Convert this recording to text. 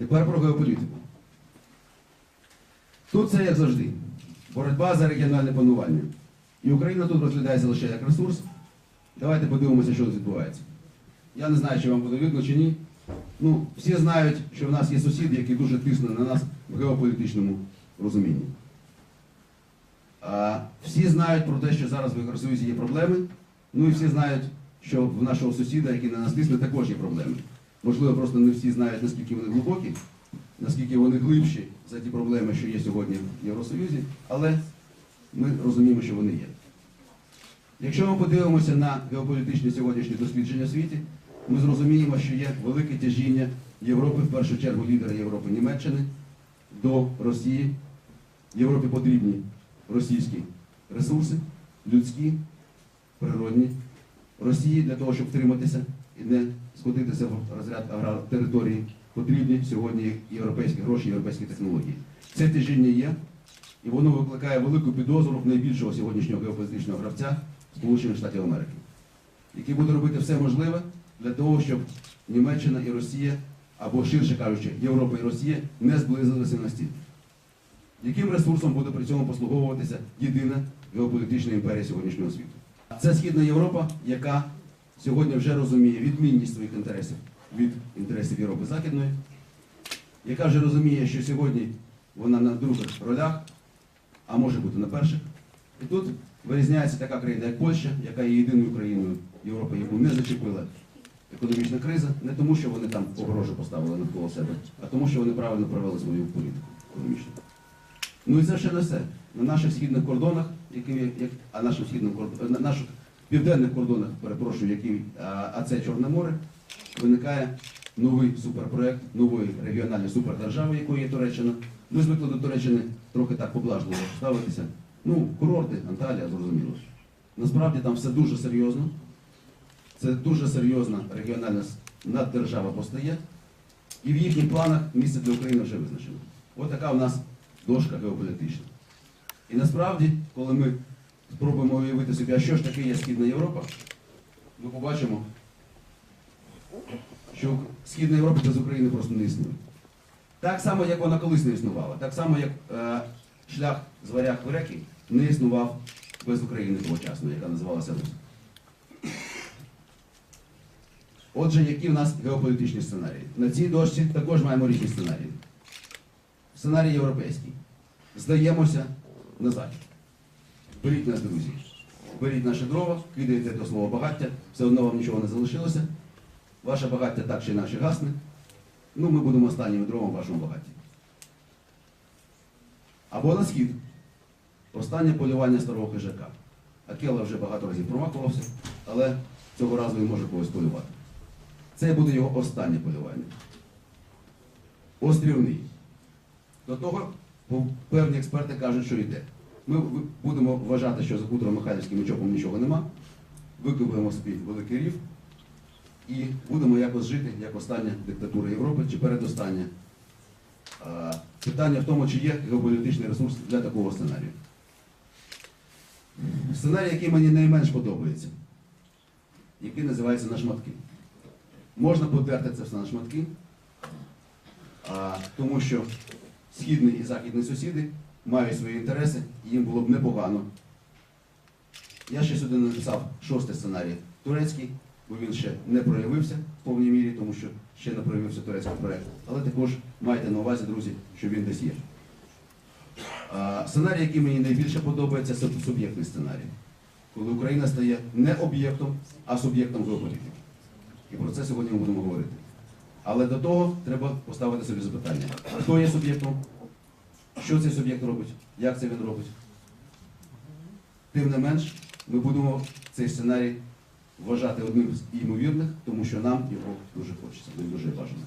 Тепер про геополітику. Тут це як завжди. Боротьба за регіональне панування. І Україна тут розглядається лише як ресурс. Давайте подивимося, що тут відбувається. Я не знаю, чи вам буде видно чи ні. Ну, всі знають, що в нас є сусід, який дуже тисне на нас в геополітичному розумінні. А, всі знають про те, що зараз в Євросоюзі є проблеми. Ну і всі знають, що в нашого сусіда, який на нас тисне, також є проблеми. Можливо, просто не всі знають, наскільки вони глибокі, наскільки вони глибші за ті проблеми, що є сьогодні в Євросоюзі, але ми розуміємо, що вони є. Якщо ми подивимося на геополітичні сьогоднішні дослідження в світі, ми зрозуміємо, що є велике тяжіння Європи, в першу чергу лідера Європи Німеччини, до Росії. Європі потрібні російські ресурси, людські, природні. Росії для того, щоб втриматися і не скотитися в розряд агротериторії, потрібні сьогодні європейські гроші, європейські технології. Це тяжіння є, і воно викликає велику підозру в найбільшого сьогоднішнього геополітичного гравця Сполучених Штатів Америки, який буде робити все можливе для того, щоб Німеччина і Росія, або ширше кажучи, Європа і Росія не зблизилися настільки. Яким ресурсом буде при цьому послуговуватися єдина геополітична імперія сьогоднішнього світу? Це Східна Європа, яка сьогодні вже розуміє відмінність своїх інтересів від інтересів Європи Західної, яка вже розуміє, що сьогодні вона на других ролях, а може бути на перших. І тут вирізняється така країна, як Польща, яка є єдиною країною Європи, яку не зачепила економічна криза, не тому, що вони там огорожу поставили навколо себе, а тому, що вони правильно провели свою політику економічну. Ну і це ще не все. На наших східних кордонах, які, як, а наших східних кордонах, на наших південних кордонах, перепрошую, які, а, це Чорне море, виникає новий суперпроект нової регіональної супердержави, якою є Туреччина. Ми звикли до Туреччини трохи так поблажливо ставитися. Ну, курорти, Анталія, зрозуміло. Насправді там все дуже серйозно. Це дуже серйозна регіональна наддержава постає. І в їхніх планах місце для України вже визначено. Ось така у нас дошка геополітична. І насправді, коли ми спробуємо уявити собі, а що ж таке є Східна Європа, ми побачимо, що Східна Європа без України просто не існує. Так само, як вона колись не існувала, так само, як е, шлях з варяг в реки не існував без України тогочасно, яка називалася Русь. Отже, які в нас геополітичні сценарії? На цій дошці також маємо різні сценарії. Сценарій європейський. Здаємося на захід. Беріть нас, друзі. Беріть наше дрова, кидаєте до слова багаття, все одно вам нічого не залишилося. Ваше багаття так чи інакше гасне. Ну, ми будемо останніми дровом в вашому багатті. Або на схід. Останнє полювання старого хижака. Акела вже багато разів промахувався, але цього разу він може когось полювати. Це буде його останнє полювання. Острівний. До того певні експерти кажуть, що йде. Ми будемо вважати, що за хутором Михайлівським і чопом нічого нема, викопуємо собі великий рів і будемо якось жити, як остання диктатура Європи чи передостання. Питання в тому, чи є геополітичний ресурс для такого сценарію. Сценарій, який мені найменш подобається, який називається на шматки. Можна подерти це все на шматки, тому що східні і західні сусіди мають свої інтереси, їм було б непогано. Я ще сюди написав шостий сценарій турецький, бо він ще не проявився в повній мірі, тому що ще не проявився турецький проект. Але також майте на увазі, друзі, що він десь є. Сценарій, який мені найбільше подобається, це суб'єктний сценарій. Коли Україна стає не об'єктом, а суб'єктом геополітики. І про це сьогодні ми будемо говорити. Але до того треба поставити собі запитання. Хто є суб'єктом? Що цей суб'єкт робить? Як це він робить? Тим не менш, ми будемо цей сценарій вважати одним з ймовірних, тому що нам його дуже хочеться, він дуже бажано.